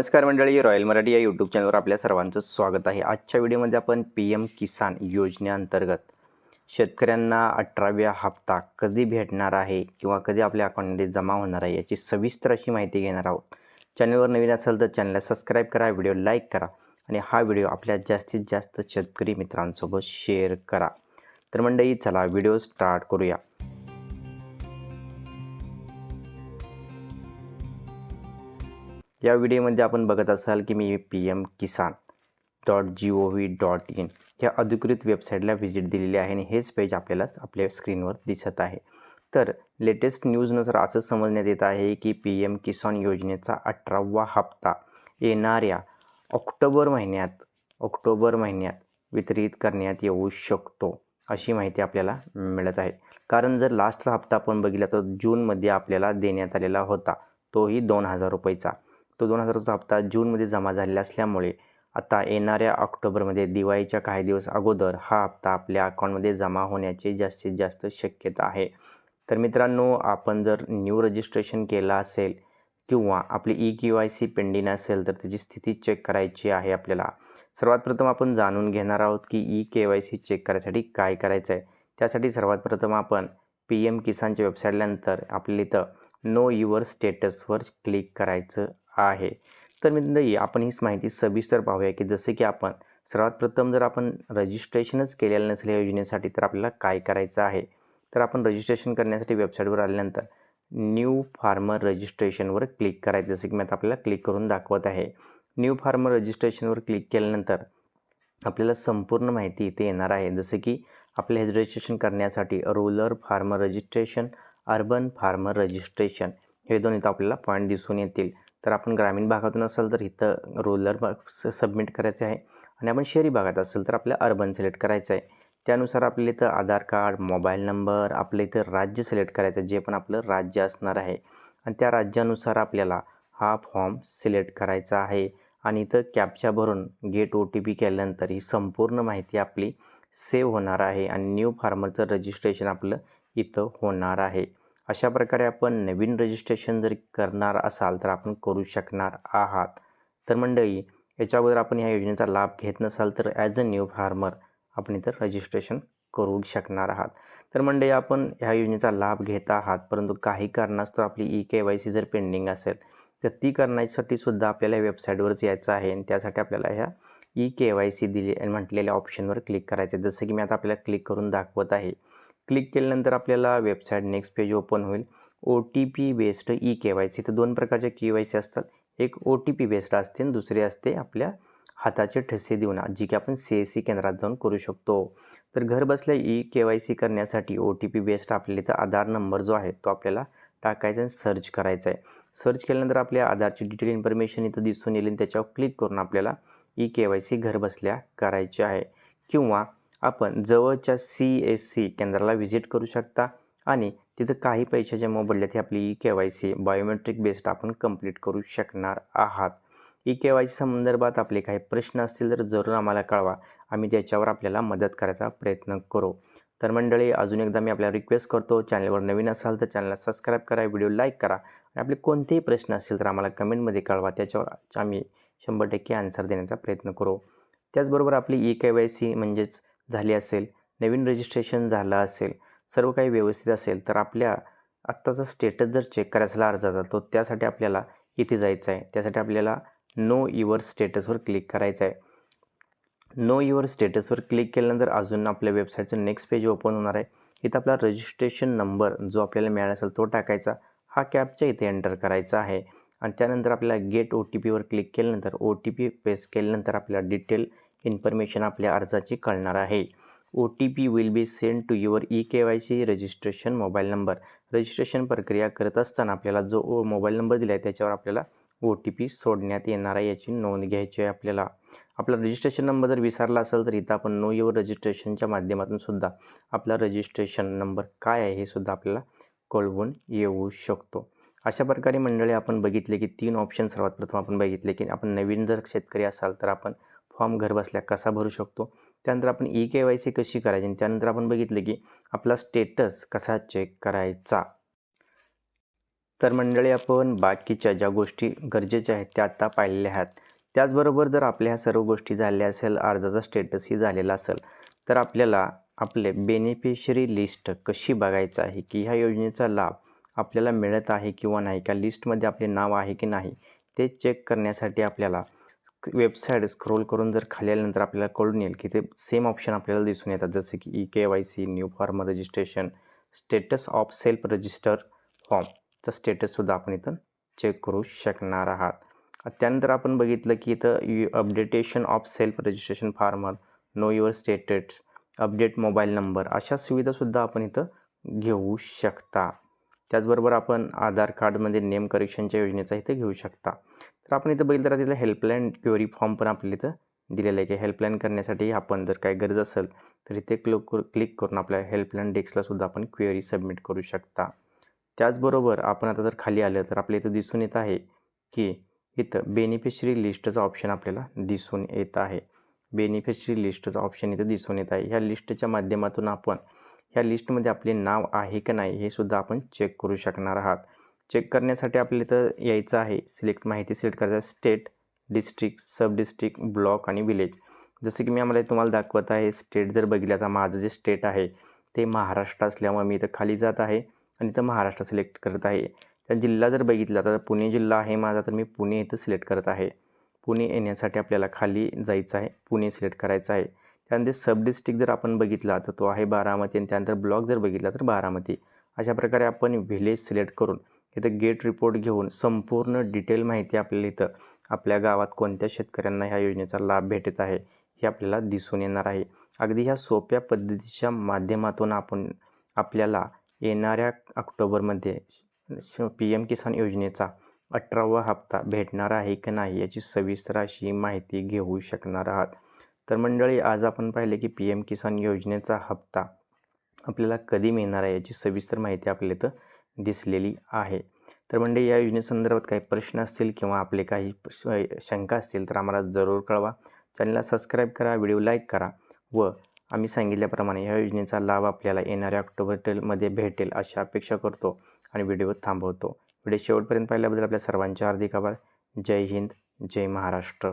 नमस्कार मंडळी रॉयल मराठी या यूट्यूब चॅनलवर आपल्या सर्वांचं स्वागत आहे. आजच्या व्हिडिओमध्ये आपण पी एम किसान योजनेअंतर्गत शेतकऱ्यांना अठराव्या हप्ता कधी भेटणार आहे किंवा कधी आपल्या अकाउंटमध्ये जमा होणार आहे याची सविस्तर अशी माहिती घेणार आहोत. चॅनलवर नवीन असेल तर चॅनलला सबस्क्राईब करा व्हिडिओ लाईक करा आणि हा व्हिडिओ आपल्या जास्तीत जास्त शेतकरी मित्रांसोबत शेअर करा. तर मंडळी चला व्हिडिओ स्टार्ट करूया. या व्हिडिओमध्ये आपण बघत असाल की मी P M Kisan dot G O V dot in ह्या अधिकृत वेबसाईटला व्हिजिट दिलेली आहे आणि हेच पेज आपल्याला आपल्या स्क्रीनवर दिसत आहे. तर लेटेस्ट न्यूजनुसार असं समजण्यात येत आहे की पी एम किसान योजनेचा अठरावा हप्ता येणाऱ्या ऑक्टोबर महिन्यात ऑक्टोबर महिन्यात वितरित करण्यात येऊ शकतो अशी माहिती आपल्याला मिळत आहे. कारण जर लास्टचा हप्ता आपण बघितला तर जूनमध्ये आपल्याला देण्यात आलेला होता तोही दोन हजार रुपयेचा. तो दोन हजारचा हप्ता जूनमध्ये जमा झालेला असल्यामुळे आता येणाऱ्या ऑक्टोबरमध्ये दिवाळीच्या काही दिवस अगोदर हा हप्ता आपल्या अकाउंटमध्ये जमा होण्याची जास्तीत जास्त शक्यता आहे. तर मित्रांनो आपण जर न्यू रजिस्ट्रेशन केलं असेल किंवा आपली E K Y C pending असेल तर त्याची स्थिती चेक करायची आहे आपल्याला. सर्वात प्रथम आपण जाणून घेणार आहोत की E K Y C check करायसाठी काय करायचं आहे त्यासाठी सर्वात प्रथम आपण पी एम किसानच्या वेबसाईटनंतर आपल्या इथं नो युअर स्टेटसवर क्लिक करायचं आहे. तर मंडळी आपण हीच माहिती सविस्तर पाहूया की जसे की आपण सर्वात प्रथम जर आपण रजिस्ट्रेशनच केलेलं नसेल या योजनेसाठी तर आपल्याला काय करायचं आहे? तर आपण रजिस्ट्रेशन करण्यासाठी वेबसाईटवर आल्यानंतर न्यू फार्मर रजिस्ट्रेशनवर क्लिक करायचं जसं की मी आता आपल्याला क्लिक करून दाखवत आहे. न्यू फार्मर रजिस्ट्रेशनवर क्लिक केल्यानंतर आपल्याला संपूर्ण माहिती इथे येणार आहे. जसे की आपलं हे रजिस्ट्रेशन करण्यासाठी rural farmer registration urban farmer registration हे दोन इथं आपल्याला पॉईंट दिसून येतील. तर आपण ग्रामीण भागातून असेल तर इथं रुरल सबमिट करायचे आहे. आणि आपण शहरी भागात असेल तर आपल्या अर्बन सिलेक्ट करायचं आहे. त्यानुसार आपल्याला इथं आधार कार्ड मोबाईल नंबर आपलं इथं राज्य सिलेक्ट करायचं जे पण आपलं राज्य असणार आहे. आणि त्या राज्यानुसार आपल्याला हा फॉर्म सिलेक्ट करायचा आहे. आणि इथं कॅपच्या भरून गेट ओ टी पी केल्यानंतर ही संपूर्ण माहिती आपली सेव्ह होणार आहे. आणि न्यू फार्मरचं रजिस्ट्रेशन आपलं इथं होणार आहे. अशा प्रकारे आपण नवीन रजिस्ट्रेशन जर करणार असाल तर आपण करू शकणार आहात. तर मंडळी याच्या अगोदर आपण या योजनेचा लाभ घेत नसाल तर ॲज अ न्यू फार्मर आपण इथं रजिस्ट्रेशन करू शकणार आहात. तर मंडळी आपण ह्या योजनेचा लाभ घेत आहात परंतु काही कारणास्तव आपली ई के वाय सी जर पेंडिंग असेल तर ती करण्यासाठी सुद्धा आपल्याला वेबसाईटवरच यायचं आहे आणि त्यासाठी आपल्याला ह्या ई के वाय सी दिली म्हटलेल्या ऑप्शनवर क्लिक करायचं आहे. जसं की मी आता आपल्याला क्लिक करून दाखवत आहे. क्लिक केल्यानंतर आपल्याला वेबसाईट नेक्स्ट पेज ओपन होईल. O T P based E K Y C तर दोन प्रकारच्या के वाय सी असतात. एक ओ टी पी बेस्ड असते आणि दुसरी असते आपल्या हाताचे ठसे देऊन जी की आपण सी एस सी केंद्रात जाऊन करू शकतो. तर घर बसल्या ई के वाय सी करण्यासाठी ओ टी पी बेस्ड आपल्याला इथं आधार नंबर जो आहे तो आपल्याला टाकायचा आणि सर्च करायचा आहे. सर्च केल्यानंतर आपल्या आधारची डिटेल इन्फॉर्मेशन इथं दिसून येईल आणि त्याच्यावर क्लिक करून आपल्याला ई के वाय सी घरबसल्या करायची आहे. किंवा आपण जवळच्या सी एस सी केंद्राला व्हिजिट करू शकता. आणि तिथं काही पैशाच्या मोबदल्यात आपली E K Y C biometric based आपण कंप्लीट करू शकणार आहात. ई के वाय सी संदर्भात आपले काही प्रश्न असतील तर जरूर आम्हाला कळवा. आम्ही त्याच्यावर आपल्याला मदत करायचा प्रयत्न करू. तर मंडळी अजून एकदा मी आपल्याला रिक्वेस्ट करतो. चॅनलवर नवीन असाल तर चॅनलला सबस्क्राईब करा व्हिडिओ लाईक करा. आणि आपले कोणतेही प्रश्न असतील तर आम्हाला कमेंटमध्ये कळवा. त्याच्यावर आम्ही शंभर टक्के आन्सर देण्याचा प्रयत्न करू. त्याचबरोबर आपली ई के वाय सी म्हणजेच झाली असेल नवीन रजिस्ट्रेशन झालं असेल सर्व काही व्यवस्थित असेल तर आपल्या आत्ताचा स्टेटस जर चेक करायचा असेल अर्जाचा तो त्यासाठी आपल्याला इथे जायचं आहे त्यासाठी आपल्याला नो युअर स्टेटसवर क्लिक करायचं आहे नो युअर स्टेटसवर क्लिक केल्यानंतर अजून आपल्या वेबसाईटचं नेक्स्ट पेज ओपन होणार आहे. इथं आपला रजिस्ट्रेशन नंबर जो आपल्याला मिळाला असेल तो टाकायचा. हा कॅपच्या इथे एंटर करायचा आहे. आणि त्यानंतर आपल्याला गेट ओ टी पीवर क्लिक केल्यानंतर ओ टी पी पेस्ट केल्यानंतर आपल्याला डिटेल इन्फॉर्मेशन आपल्या अर्जाची कळणार आहे. O T P will be send to your E K Y C registration mobile number registration प्रक्रिया करत असताना आपल्याला जो ओ मोबाईल नंबर दिला आहे त्याच्यावर आपल्याला ओ टी पी सोडण्यात येणार आहे याची नोंद घ्यायची आहे आपल्याला. आपला रजिस्ट्रेशन नंबर जर विसरला असेल तर इथं आपण नो युअर रजिस्ट्रेशनच्या माध्यमातून सुद्धा आपला रजिस्ट्रेशन नंबर काय आहे हे सुद्धा आपल्याला कळवून येऊ शकतो. अशा प्रकारे मंडळी आपण बघितले की तीन ऑप्शन सर्वात प्रथम आपण बघितले की आपण नवीन जर शेतकरी असाल तर आपण फॉर्म घरबसल्या कसा भरू शकतो? त्यानंतर आपण ई के वाय सी कशी करायची? आणि त्यानंतर आपण बघितलं की आपला स्टेटस कसा चेक करायचा? तर मंडळी आपण बाकीच्या ज्या गोष्टी गरजेच्या आहेत त्या आत्ता पाहिलेल्या आहेत. त्याचबरोबर जर आपल्या ह्या सर्व गोष्टी झाल्या असेल अर्जाचा स्टेटसही झालेला असेल तर आपल्याला आपले बेनिफिशरी लिस्ट कशी बघायचं आहे? की ह्या योजनेचा लाभ आपल्याला मिळत आहे किंवा नाही? का लिस्टमध्ये आपले नाव आहे की नाही? ते चेक करण्यासाठी आपल्याला वेबसाईट स्क्रोल करून जर खाली आल्यानंतर आपल्याला कळून येईल की ते सेम ऑप्शन आपल्याला दिसून येतात. जसे की E K Y C new form registration status of self register फॉर्मचा स्टेटससुद्धा आपण इथं चेक करू शकणार आहात. त्यानंतर आपण बघितलं की इथं you updation of self registration farmer know your status update mobile number अशा सुविधासुद्धा आपण इथं घेऊ शकता. त्याचबरोबर आपण आधार कार्डमध्ये नेम करेक्शनच्या योजनेचा इथं घेऊ शकता. तर आपण इथं बघितलं तर तिथं हेल्पलाईन क्वेरी फॉर्म पण आपल्याला इथं दिलेलं आहे की हेल्पलाईन करण्यासाठी आपण जर काही गरज असेल तर इथे क्लिक क्लिक करून आपल्या हेल्पलाईन डेस्कला सुद्धा आपण क्वेरी सबमिट करू शकता. त्याचबरोबर आपण आता जर खाली आलं तर आपल्या इथं दिसून येत आहे की इथं बेनिफिशरी लिस्टचा ऑप्शन आपल्याला दिसून येत आहे. बेनिफिशरी लिस्टचा ऑप्शन इथं दिसून येत आहे. ह्या लिस्टच्या माध्यमातून आपण ह्या लिस्टमध्ये आपले नाव आहे का नाही हे सुद्धा आपण चेक करू शकणार आहात. चेक करण्यासाठी आपल्याला इथं यायचं आहे. सिलेक्ट माहिती सिलेक्ट करायचं state district sub district block आणि विलेज जसं की मी आम्हाला तुम्हाला दाखवत आहे स्टेट जर बघितलं तर माझं जे स्टेट आहे ते महाराष्ट्र असल्यामुळे मी इथं खाली जात आहे आणि इथं महाराष्ट्र सिलेक्ट करत आहे. त्या जिल्हा जर बघितला तर पुणे जिल्हा आहे माझा तर मी पुणे इथं सिलेक्ट करत आहे. पुणे येण्यासाठी आपल्याला खाली जायचं आहे. पुणे सिलेक्ट करायचं आहे. त्यानंतर सब डिस्ट्रिक्ट जर आपण बघितला तर तो आहे बारामती आणि त्यानंतर ब्लॉक जर बघितला तर बारामती. अशा प्रकारे आपण व्हिलेज सिलेक्ट करून इथं गेट रिपोर्ट घेऊन संपूर्ण डिटेल माहिती आपल्याला इथं आपल्या गावात कोणत्या शेतकऱ्यांना ह्या योजनेचा लाभ भेटत आहे हे आपल्याला दिसून येणार आहे. अगदी ह्या सोप्या पद्धतीच्या माध्यमातून आपण आपल्याला येणाऱ्या ऑक्टोबरमध्ये पी एम किसान योजनेचा अठरावा हप्ता भेटणार आहे की नाही याची सविस्तर अशी माहिती घेऊ शकणार आहात. तर मंडळी आज आपण पाहिले की पी एम किसान योजनेचा हप्ता आपल्याला कधी मिळणार आहे याची सविस्तर माहिती आपल्या इथं दिसलेली आहे. तर म्हणजे या योजनेसंदर्भात काही प्रश्न असतील किंवा आपले काही शंका असतील तर आम्हाला जरूर कळवा. चॅनलला सबस्क्राईब करा व्हिडिओ लाईक करा व आम्ही सांगितल्याप्रमाणे ह्या योजनेचा लाभ आपल्याला येणाऱ्या ऑक्टोबर टेलमध्ये भेटेल अशी अपेक्षा करतो आणि व्हिडिओ थांबवतो. व्हिडिओ शेवटपर्यंत पाहिल्याबद्दल आपल्या सर्वांचे हार्दिक आभार. जय हिंद जय महाराष्ट्र.